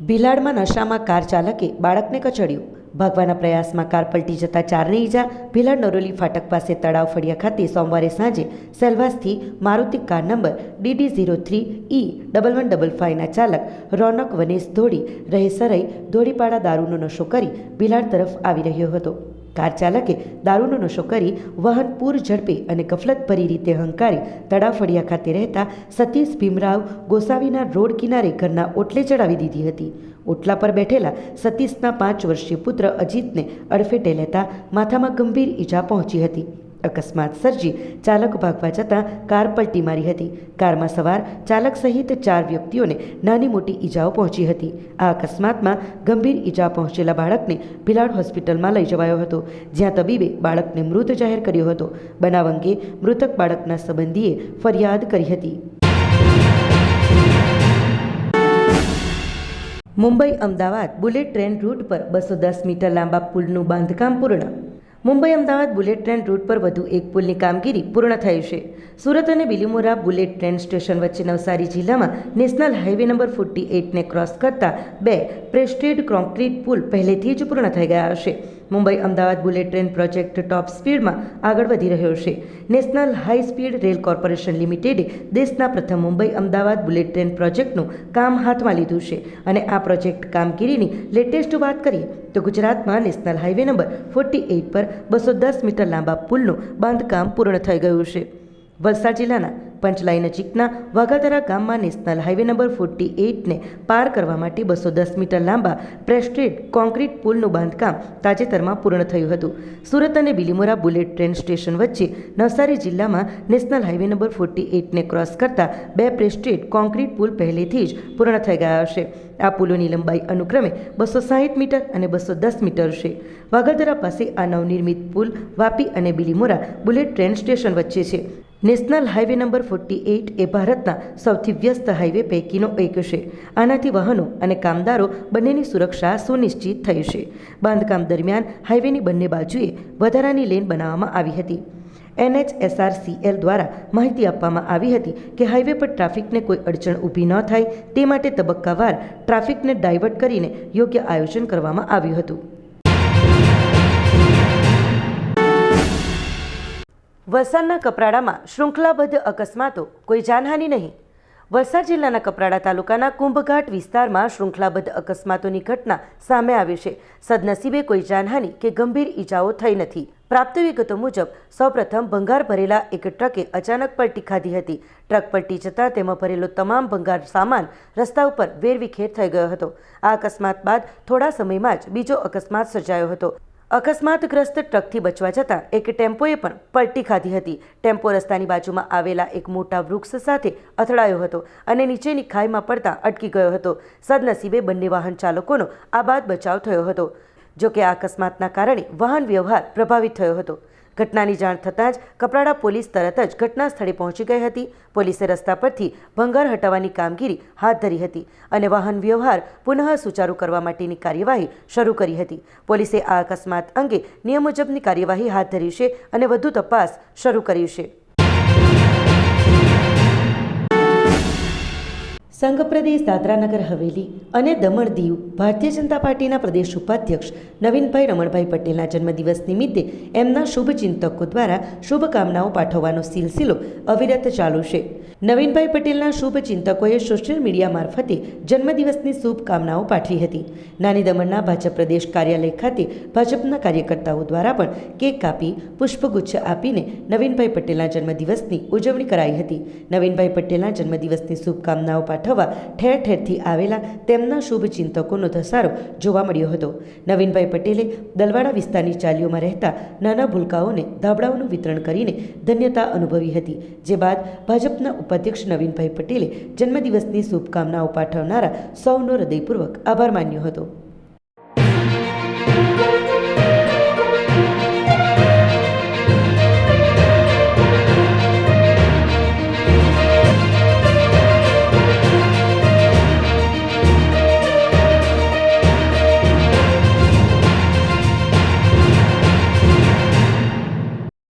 ભીલાડમાં નશામાં કાર ચાલકે બાળકને કચડ્યું. ભાગવાના પ્રયાસમાં કાર પલટી જતા ચારને ઈજા. ભિલાડ નરોલી ફાટક પાસે તળાવ ફળિયા ખાતે સોમવારે સાંજે સેલવાસથી Maruti car number DD zero three E double one double ફાઇવના ચાલક રોનક વનેશ ધોડી રહે ધોળીપાડા દારૂનો નશો કરી ભિલાડ તરફ આવી રહ્યો હતો. કાર ચાલકે દારૂનો નશો કરી વાહન પૂર ઝડપી અને કફલતભરી રીતે હંકારી તળાફળિયા ખાતે રહેતા સતીશ ભીમરાવ ગોસાવીના રોડ કિનારે ઘરના ઓટલે ચડાવી દીધી હતી. ઓટલા પર બેઠેલા સતીશના પાંચ વર્ષીય પુત્ર અજીતને અડફેટે લેતા માથામાં ગંભીર ઈજા પહોંચી હતી. અકસ્માત સર્જી ચાલક ભાગવા જતાં કાર પલટી મારી હતી. કારમાં સવાર ચાલક સહિત ચાર વ્યક્તિઓને નાની મોટી ઈજાઓ પહોંચી હતી. આ અકસ્માતમાં ગંભીર ઈજા પહોંચેલા બાળકને ભિલાડ હોસ્પિટલમાં લઈ જવાયો હતો, જ્યાં તબીબે બાળકને મૃત જાહેર કર્યો હતો. બનાવ અંગે મૃતક બાળકના સંબંધીએ ફરિયાદ કરી હતી. Mumbai Ahmedabad bullet train route પર બસો દસ મીટર લાંબા પુલનું બાંધકામ પૂર્ણ Mumbai Ahmedabad bullet train route પર વધુ એક પુલની કામગીરી પૂર્ણ થઈ છે. સુરત અને બિલીમોરા બુલેટ ટ્રેન સ્ટેશન વચ્ચે નવસારી જિલ્લામાં નેશનલ હાઈવે નંબર ફોર્ટી એઇટને ક્રોસ કરતા બે પ્રેસ્ટેડ કોન્ક્રીટ પુલ પહેલેથી જ પૂર્ણ થઈ ગયા હશે Mumbai Ahmedabad bullet train project top સ્પીડમાં આગળ વધી રહ્યો છે. National high speed rail corporation લિમિટેડે દેશના પ્રથમ મુંબઈ અમદાવાદ બુલેટ ટ્રેન પ્રોજેક્ટનું કામ હાથમાં લીધું છે અને આ પ્રોજેક્ટ કામગીરીની લેટેસ્ટ વાત કરીએ તો ગુજરાતમાં national highway number forty eight પર બસો દસ મીટર લાંબા પુલનું બાંધકામ પૂર્ણ થઈ ગયું છે. વલસાડ જિલ્લાના પંચલાઈ નજીકના વાઘાધરા ગામમાં નેશનલ હાઈવે નંબર ફોર્ટી એઇટને પાર કરવા માટે બસો દસ મીટર લાંબા પ્રેસ્ટ્રેડ કોન્ક્રીટ પુલનું બાંધકામ તાજેતરમાં પૂર્ણ થયું હતું. સુરત અને બિલીમોરા બુલેટ ટ્રેન સ્ટેશન વચ્ચે નવસારી જિલ્લામાં નેશનલ હાઈવે નંબર ફોર્ટી એઇટને ક્રોસ કરતા બે પ્રેસ્ટ્રેડ કોન્ક્રીટ પુલ પહેલેથી જ પૂર્ણ થઈ ગયા હશે. આ પુલોની લંબાઈ અનુક્રમે બસો સાહીઠ મીટર અને બસો દસ મીટર છે. વાઘાધરા પાસે આ નવનિર્મિત પુલ વાપી અને બિલીમોરા બુલેટ ટ્રેન સ્ટેશન વચ્ચે છે. National highway number forty eight એ ભારતના સૌથી વ્યસ્ત હાઇવે પૈકીનો એક છે. આનાથી વાહનો અને કામદારો બંનેની સુરક્ષા સુનિશ્ચિત થઈ છે. બાંધકામ દરમિયાન હાઇવેની બંને બાજુએ વધારાની લેન બનાવવામાં આવી હતી. એનએચએસઆરસીએલ દ્વારા માહિતી આપવામાં આવી હતી કે હાઈવે પર ટ્રાફિકને કોઈ અડચણ ઊભી ન થાય તે માટે તબક્કાવાર ટ્રાફિકને ડાયવર્ટ કરીને યોગ્ય આયોજન કરવામાં આવ્યું હતું. વલસાડના કપરાડામાં શૃંખલાબદ્ધ અકસ્માતો, કોઈ જાનહાનિ નહીં. વલસાડ જિલ્લાના કપરાડા તાલુકાના કુંભઘાટ વિસ્તારમાં શૃંખલાબદ્ધ અકસ્માતોની ઘટના સામે આવી છે. સદનસીબે કોઈ જાનહાનિ કે ગંભીર ઈજાઓ થઈ નથી. પ્રાપ્ત વિગતો મુજબ, સૌપ્રથમ ભંગાર ભરેલા એક ટ્રકે અચાનક પલટી ખાધી હતી. ટ્રક પલટી જતાં તેમાં ભરેલો તમામ ભંગાર સામાન રસ્તા ઉપર વેરવિખેર થઈ ગયો હતો. આ અકસ્માત બાદ થોડા સમયમાં જ બીજો અકસ્માત સર્જાયો હતો. અકસ્માતગ્રસ્ત ટ્રકથી બચવા જતાં એક ટેમ્પોએ પણ પલટી ખાધી હતી. ટેમ્પો રસ્તાની બાજુમાં આવેલા એક મોટા વૃક્ષ સાથે અથડાયો હતો અને નીચેની ખાઈમાં પડતા અટકી ગયો હતો. સદનસીબે બંને વાહન ચાલકોનો આ બાદ બચાવ થયો હતો, જોકે આ અકસ્માતના કારણે વાહન વ્યવહાર પ્રભાવિત થયો હતો. ઘટનાની જાણ થતાં જ કપરાડા પોલીસ તરત જ ઘટના સ્થળે પહોંચી ગઈ હતી. પોલીસે રસ્તા પરથી ભંગાર હટાવવાની કામગીરી હાથ ધરી હતી અને વાહન વ્યવહાર પુનઃ સુચારુ કરવા માટેની કાર્યવાહી શરૂ કરી હતી. પોલીસે આ અકસ્માત અંગે નિયમ મુજબની કાર્યવાહી હાથ ધરી છે અને વધુ તપાસ શરૂ કરી છે. સંઘ પ્રદેશ દાદરાનગર હવેલી અને દમણ દીવ ભારતીય જનતા પાર્ટીના પ્રદેશ ઉપાધ્યક્ષ નવીનભાઈ રમણભાઈ પટેલના જન્મદિવસ નિમિત્તે એમના શુભચિંતકો દ્વારા શુભકામનાઓ પાઠવવાનો સિલસિલો અવિરત ચાલુ છે. નવીનભાઈ પટેલના શુભચિંતકોએ સોશિયલ મીડિયા મારફતે જન્મદિવસની શુભકામનાઓ પાઠવી હતી. નાની દમણના ભાજપ પ્રદેશ કાર્યાલય ખાતે ભાજપના કાર્યકર્તાઓ દ્વારા પણ કેક કાપી, પુષ્પગુચ્છ આપીને નવીનભાઈ પટેલના જન્મદિવસની ઉજવણી કરાઈ હતી. નવીનભાઈ પટેલના જન્મદિવસની શુભકામનાઓ પાઠવવા ઠેર ઠેરથી આવેલા તેમના શુભચિંતકોનો ધસારો જોવા મળ્યો હતો. નવીનભાઈ પટેલે દલવાડા વિસ્તારની ચાલીઓમાં રહેતા નાના ભૂલકાઓને ધાબળાઓનું વિતરણ કરીને ધન્યતા અનુભવી હતી, જે બાદ ભાજપના ઉપાધ્યક્ષ નવીનભાઈ પટેલે જન્મદિવસની શુભકામનાઓ પાઠવનારા સૌનો હૃદયપૂર્વક આભાર માન્યો હતો.